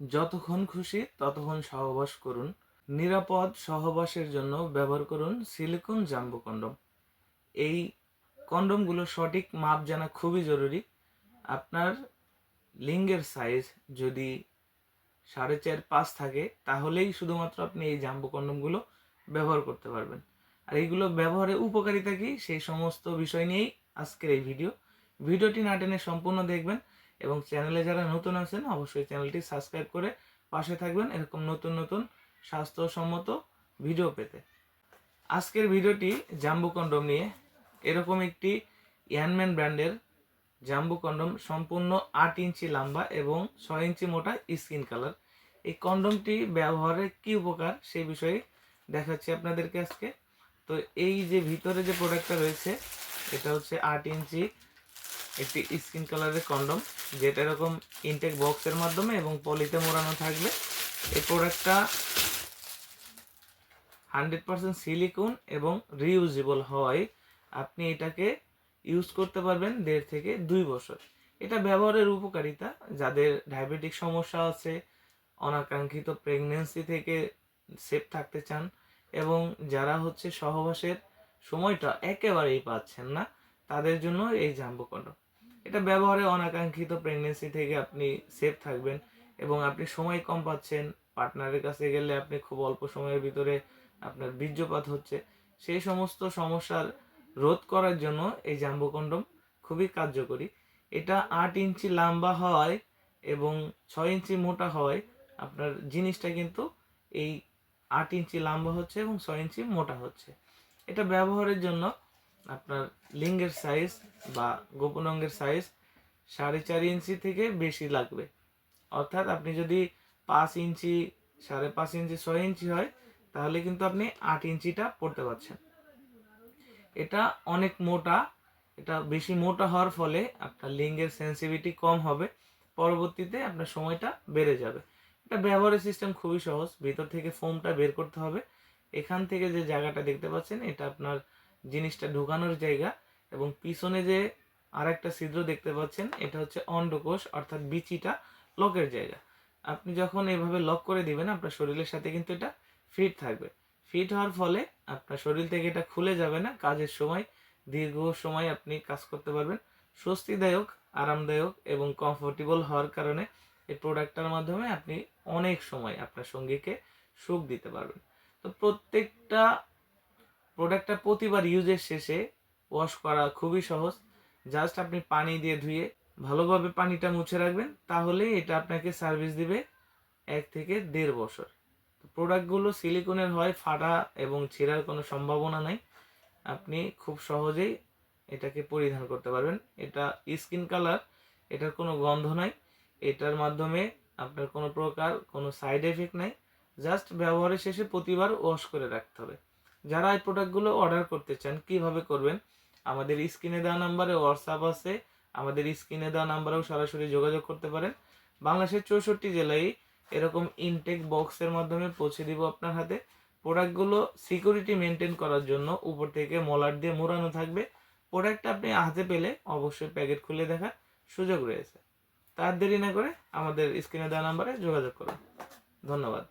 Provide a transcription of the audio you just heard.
যতক্ষণ খুশি ততক্ষণ সহবাস করুন। নিরাপদ সহবাসের জন্য ব্যবহার করুন সিলিকন জাম্বো কন্ডম। এই কন্ডমগুলো সঠিক মাপ জানা খুবই জরুরি। আপনার লিঙ্গের সাইজ যদি সাড়ে চার পাঁচ থাকে, তাহলেই শুধুমাত্র আপনি এই জাম্বো কন্ডমগুলো ব্যবহার করতে পারবেন। আর এইগুলো ব্যবহারের উপকারিতা কি? সেই সমস্ত বিষয় নিয়েই আজকের এই ভিডিও ভিডিওটি না টেনে সম্পূর্ণ দেখবেন। এবং চ্যানেলে যারা নতুন আছেন, অবশ্যই চ্যানেলটি সাবস্ক্রাইব করে পাশে থাকবেন এরকম নতুন নতুন স্বাস্থ্যসম্মত ভিডিও পেতে। আজকের ভিডিওটি জাম্বু কন্ডম নিয়ে। এরকম একটি ইয়ানম্যান ব্র্যান্ডের জাম্বু কন্ডম সম্পূর্ণ আট ইঞ্চি লম্বা এবং ছয় ইঞ্চি মোটা স্কিন কালার এই কন্ডমটি ব্যবহারের কি উপকার সেই বিষয়ে দেখাচ্ছি আপনাদেরকে আজকে। তো এই যে ভিতরে যে প্রোডাক্টটা রয়েছে, এটা হচ্ছে আট ইঞ্চি একটি স্কিন কালারের কন্ডম যেটা এরকম ইনটেক বক্সের মাধ্যমে এবং পলিতে মোড়ানো থাকবে। এই প্রোডাক্টটা হান্ড্রেড পার্সেন্ট সিলিকন এবং রিউজেবল হয়। আপনি এটাকে ইউজ করতে পারবেন দেড় থেকে দুই বছর। এটা ব্যবহারের উপকারিতা, যাদের ডায়াবেটিক সমস্যা আছে, অনাকাঙ্ক্ষিত প্রেগনেন্সি থেকে সেফ থাকতে চান, এবং যারা হচ্ছে সহবাসের সময়টা একেবারেই পাচ্ছেন না, তাদের জন্য এই জাম্বো কন্ডম এটা ব্যবহারে অনাকাঙ্ক্ষিত প্রেগনেন্সি থেকে আপনি সেফ থাকবেন এবং আপনি সময় কম পাচ্ছেন। পার্টনারের কাছে গেলে আপনি খুব অল্প সময়ের ভিতরে আপনার বীর্যপাত হচ্ছে। সেই সমস্ত সমস্যার রোধ করার জন্য এই জাম্বো কন্ডম খুবই কার্যকরী। এটা আট ইঞ্চি লম্বা হয় এবং ছয় ইঞ্চি মোটা হয়। আপনার জিনিসটা কিন্তু এই আট ইঞ্চি লম্বা হচ্ছে এবং ছয় ইঞ্চি মোটা হচ্ছে। এটা ব্যবহারের জন্য আপনার লিঙ্গের সাইজ বা গোপন অঙ্গের সাইজ সাড়ে চার ইঞ্চি থেকে বেশি লাগবে। অর্থাৎ আপনি যদি পাঁচ ইঞ্চি, সাড়ে পাঁচ ইঞ্চি, ছয় ইঞ্চি হয়, তাহলে কিন্তু আপনি আট ইঞ্চিটা পড়তে পারছেন। এটা অনেক মোটা, এটা বেশি মোটা হওয়ার ফলে আপনার লিঙ্গের সেন্সিভিটি কম হবে, পরবর্তীতে আপনার সময়টা বেড়ে যাবে। এটা ব্যবহারের সিস্টেম খুবই সহজ, ভিতর থেকে ফোমটা বের করতে হবে। এখান থেকে যে জায়গাটা দেখতে পাচ্ছেন, এটা আপনার জিনিসটা ঢোকানোর জায়গা এবং পিছনে যে আরেকটা ছিদ্র দেখতে পাচ্ছেন, এটা হচ্ছে অন্ডকোষ, অর্থাৎ বিচিটা লকের জায়গা। আপনি যখন এভাবে লক করে দিবেন, আপনার শরীরের সাথে কিন্তু এটা ফিট থাকবে। ফিট হওয়ার ফলে আপনার শরীর থেকে এটা খুলে যাবে না। কাজের সময়, দীর্ঘ সময় আপনি কাজ করতে পারবেন। স্বস্তিদায়ক, আরামদায়ক এবং কমফোর্টেবল হওয়ার কারণে এই প্রোডাক্টটার মাধ্যমে আপনি অনেক সময় আপনার সঙ্গীকে সুখ দিতে পারবেন। তো প্রত্যেকটা প্রোডাক্টটা প্রতিবার ইউজের শেষে ওয়াশ করা খুবই সহজ। জাস্ট আপনি পানি দিয়ে ধুয়ে ভালোভাবে পানিটা মুছে রাখবেন তাহলে এটা আপনাকে সার্ভিস দিবে এক থেকে দেড় বছর। প্রোডাক্টগুলো সিলিকনের হয়, ফাটা এবং ছেঁড়ার কোনো সম্ভাবনা নাই। আপনি খুব সহজেই এটাকে পরিধান করতে পারবেন। এটা স্কিন কালার এটার কোনো গন্ধ নাই। এটার মাধ্যমে আপনার কোনো প্রকার কোনো সাইড এফেক্ট নাই। জাস্ট ব্যবহারের শেষে প্রতিবার ওয়াশ করে রাখতে হবে। যারা এই প্রোডাক্টগুলো অর্ডার করতে চান, কীভাবে করবেন? আমাদের স্ক্রিনে দেওয়া নাম্বারে হোয়াটসঅ্যাপ আছে। আমাদের স্ক্রিনে দেওয়া নাম্বারেও সরাসরি যোগাযোগ করতে পারেন। বাংলাদেশের চৌষট্টি জেলায় এরকম ইনটেক বক্সের মাধ্যমে পৌঁছে দিব আপনার হাতে। প্রোডাক্টগুলো সিকিউরিটি মেনটেন করার জন্য উপর থেকে মলার দিয়ে মোড়ানো থাকবে। প্রোডাক্টটা আপনি হাতে পেলে অবশ্যই প্যাকেট খুলে দেখার সুযোগ রয়েছে। তার দেরি না করে আমাদের স্ক্রিনে দেওয়া নাম্বারে যোগাযোগ করুন। ধন্যবাদ।